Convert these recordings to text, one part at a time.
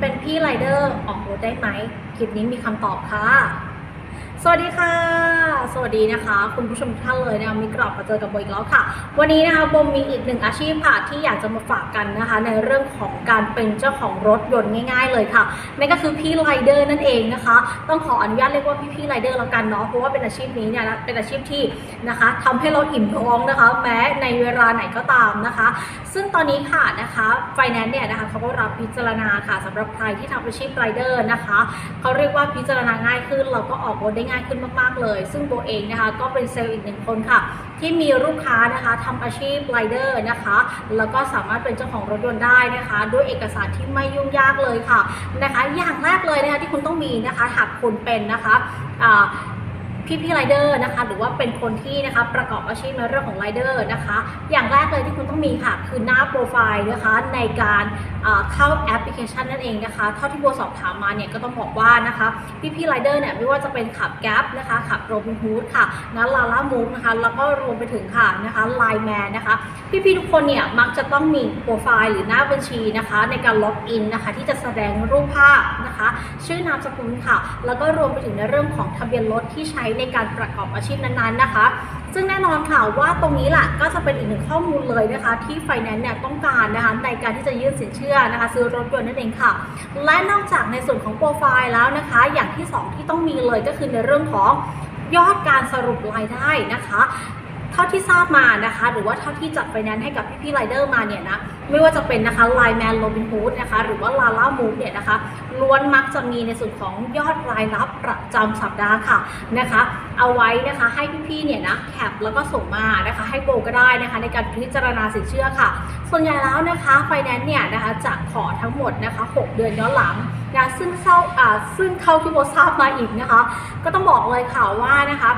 เป็นพี่ไรเดอร์ออกรถได้ไหมคลิปนี้มีคำตอบค่ะ สวัสดีค่ะ สวัสดีนะคะ คุณผู้ชมทุกท่านเลยนะมีกลับมาเจอกับโบอีกแล้วค่ะ วันนี้นะคะโบมีอีกหนึ่งอาชีพค่ะที่อยากจะมาฝากกันนะคะ ในเรื่องของการเป็นเจ้าของรถยนต์ง่าย ๆ เลยค่ะนั่นก็คือพี่ไรเดอร์นั่นเองนะคะ ต้องขออนุญาตเรียกว่าพี่พี่ไรเดอร์แล้วกันเนาะเพราะว่าเป็นอาชีพนี้เนี่ยเป็นอาชีพที่นะคะทำให้เราอิ่มท้องนะคะ แม้ในเวลาไหนก็ตามนะคะ ซึ่งตอนนี้ค่ะนะคะไฟแนนซ์เนี่ยนะคะเขาก็รับพิจารณาค่ะสำหรับใครที่ทำอาชีพไรเดอร์นะคะเขาเรียกว่าพิจารณาง่ายขึ้นเราก็ออกรถได้ง่ายขึ้นมากๆเลย ซึ่งโบเองนะคะก็เป็นเซลล์อีกหนึ่งคนค่ะ ที่มีลูกค้านะคะทำอาชีพไรเดอร์นะคะ แล้วก็สามารถเป็นเจ้าของรถยนต์ได้นะคะ ด้วยเอกสารที่ไม่ยุ่งยากเลยค่ะนะคะ อย่างแรกเลยนะคะที่คุณต้องมีนะคะหากคุณเป็นนะคะอ่า พี่พี่ไรเดอร์นะคะหรือว่าเป็นคนที่นะคะประกอบอาชีพในเรื่องของไรเดอร์นะคะอย่างแรกเลยที่คุณต้องมีค่ะคือหน้าโปรไฟล์นะคะในการเข้าแอปพลิเคชันนั่นเองนะคะเท่าที่โบสอบถามมาเนี่ยก็ต้องบอกว่านะคะพี่พี่ไรเดอร์เนี่ยไม่ว่าจะเป็นขับแก๊ปนะคะขับโรบินฮูดค่ะนะลาล่ามูฟนะคะแล้วก็รวมไปถึงค่ะนะคะไลแมนนะคะพี่พี่ๆทุกคนเนี่ยมักจะต้องมีโปรไฟล์หรือหน้าบัญชีนะคะในการล็อกอินนะคะที่จะแสดงรูปภาพนะคะชื่อนามสกุลค่ะ แล้วก็รวมไปถึงในเรื่องของทะเบียนรถที่ใช้ในการประกอบอาชีพนั้นๆนะคะ ซึ่งแน่นอนค่ะว่าตรงนี้แหละก็จะเป็นอีกหนึ่งข้อมูลเลยนะคะ ที่ไฟแนนซ์เนี่ยต้องการนะคะในการที่จะยื่นสินเชื่อนะคะ ซื้อรถยนต์นั่นเองค่ะ และนอกจากในส่วนของโปรไฟล์แล้วนะคะ อย่างที่สองที่ต้องมีเลยก็คือในเรื่องของยอดการสรุปรายได้นะคะ เท่าที่ทราบมานะคะ หรือว่าเท่าที่จัดไฟแนนซ์ให้กับพี่ๆไรเดอร์มาเนี่ยนะไม่ว่าจะเป็นนะคะไลแมนโรบินฮูดนะคะหรือว่าลาล่ามูฟเนี่ยนะคะล้วนมักจะมีในส่วนของยอดรายรับประจำสัปดาห์ค่ะนะคะ เอาไว้นะคะให้พี่ๆเนี่ยนะแคปแล้วก็ส่งมานะคะให้โบก็ได้นะคะ ในการพิจารณาสินเชื่อค่ะ ส่วนใหญ่แล้วนะคะไฟแนนซ์เนี่ยนะคะจะขอทั้งหมดนะคะ 6 เดือนย้อนหลังนะซึ่งเข้าอ่าซึ่งเข้าที่โบทราบมาอีกนะคะ ก็ต้องบอกเลยค่ะว่านะคะ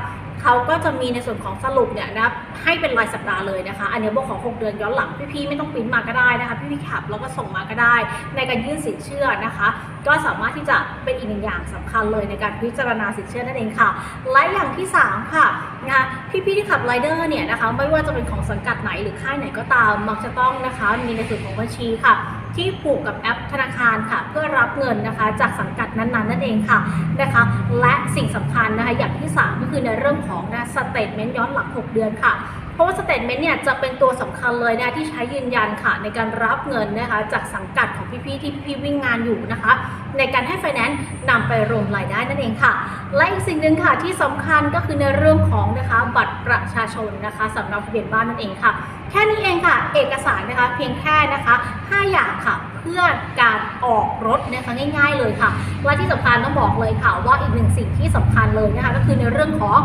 เขาก็จะมีในส่วนของสรุปเนี่ยนะให้เป็นรายสัปดาห์เลยนะคะ อันนี้บอกของ 6 เดือนย้อนหลังพี่ๆไม่ต้องปริ้นมาก็ได้นะคะพี่ๆแคปแล้วก็ส่งมาก็ได้ ในการยื่นสินเชื่อนะคะ ก็สามารถที่จะเป็นอีกหนึ่งอย่างสำคัญเลยในการพิจารณาสินเชื่อนั่นเองค่ะและอย่างที่ 3 ค่ะนะคะพี่ๆที่ขับไรเดอร์เนี่ยนะคะไม่ว่าจะเป็นของสังกัดไหนหรือค่ายไหนก็ตามมักจะต้องนะคะมีในส่วนของบัญชีค่ะ ที่ผูกกับแอปธนาคารค่ะ เพื่อรับเงินนะคะจากสังกัดนั้น ๆ นั่นเองค่ะนะคะ และสิ่งสำคัญนะคะอย่างที่ 3 ก็คือในเรื่องของนะสเตทเมนต์ย้อนหลัง 6 เดือนค่ะ เพราะว่าสเตทเมนต์เนี่ยจะเป็นตัวสำคัญเลยนะที่ใช้ยืนยันค่ะ ในการรับเงินนะคะจากสังกัดของพี่ๆที่พี่วิ่งงานอยู่นะคะ ในการให้ไฟแนนซ์นำไปรวมรายได้นั่นเองค่ะ และอีกสิ่งหนึ่งค่ะที่สำคัญก็คือในเรื่องของนะคะบัตรประชาชนนะคะสำหรับทะเบียนบ้านนั่นเองค่ะ แค่นี้เองค่ะ เอกสารนะคะเพียงแค่นะคะ5อย่างค่ะเพื่อการออกรถนะคะง่าย ๆเลยค่ะ และที่สำคัญต้องบอกเลยค่ะว่าอีกหนึ่งสิ่งที่สำคัญเลยนะคะก็คือในเรื่องของ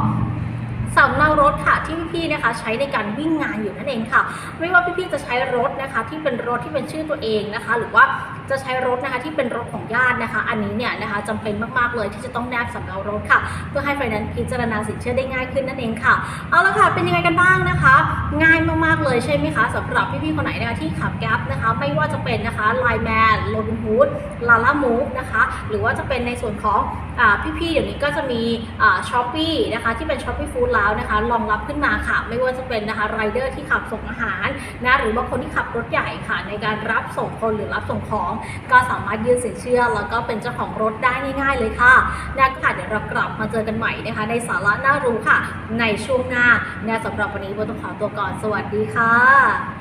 สำเนารถค่ะที่พี่ๆนะคะใช้ในการวิ่งงานอยู่นั่นเองค่ะ ไม่ว่าพี่ๆจะใช้รถนะคะ ที่เป็นรถที่เป็นชื่อตัวเองนะคะ หรือว่าจะใช้รถนะคะที่เป็นรถของญาตินะคะ อันนี้เนี่ยนะคะจำเป็นมากๆเลยที่จะต้องแนบสำเนารถค่ะ เพื่อให้ไฟแนนซ์พิจารณาสินเชื่อได้ง่ายขึ้นนั่นเองค่ะเอาละค่ะเป็นยังไงกันบ้างนะคะ ง่ายมากๆเลยใช่ไหมคะสำหรับพี่ๆคนไหนนะคะที่ขับแก๊ปนะคะ ไม่ว่าจะเป็นนะคะไลแมนโรบินฮูดลาล่ามูฟนะคะหรือว่าจะเป็นในส่วนของอาพี่ๆเดี๋ยวนี้ก็จะมีช้อปปี้นะคะที่เป็นช้อปปี้ฟู้ดแล้วนะคะรองรับขึ้นมาค่ะ ไม่ว่าจะเป็นนะคะไรเดอร์ที่ขับส่งอาหารนะหรือว่าคนที่ขับรถใหญ่ค่ะ ในการรับส่งคนหรือรับส่งของ ก็สามารถยื่นสินเชื่อ แล้วก็เป็นเจ้าของรถได้ง่าย ๆ เลยค่ะนะค่ะเดี๋ยวเรากลับมาเจอกันใหม่นะคะ ในสาระน่ารู้ค่ะ ในช่วงหน้านะสำหรับวันนี้โบต้องขอตัวก่อนสวัสดีค่ะ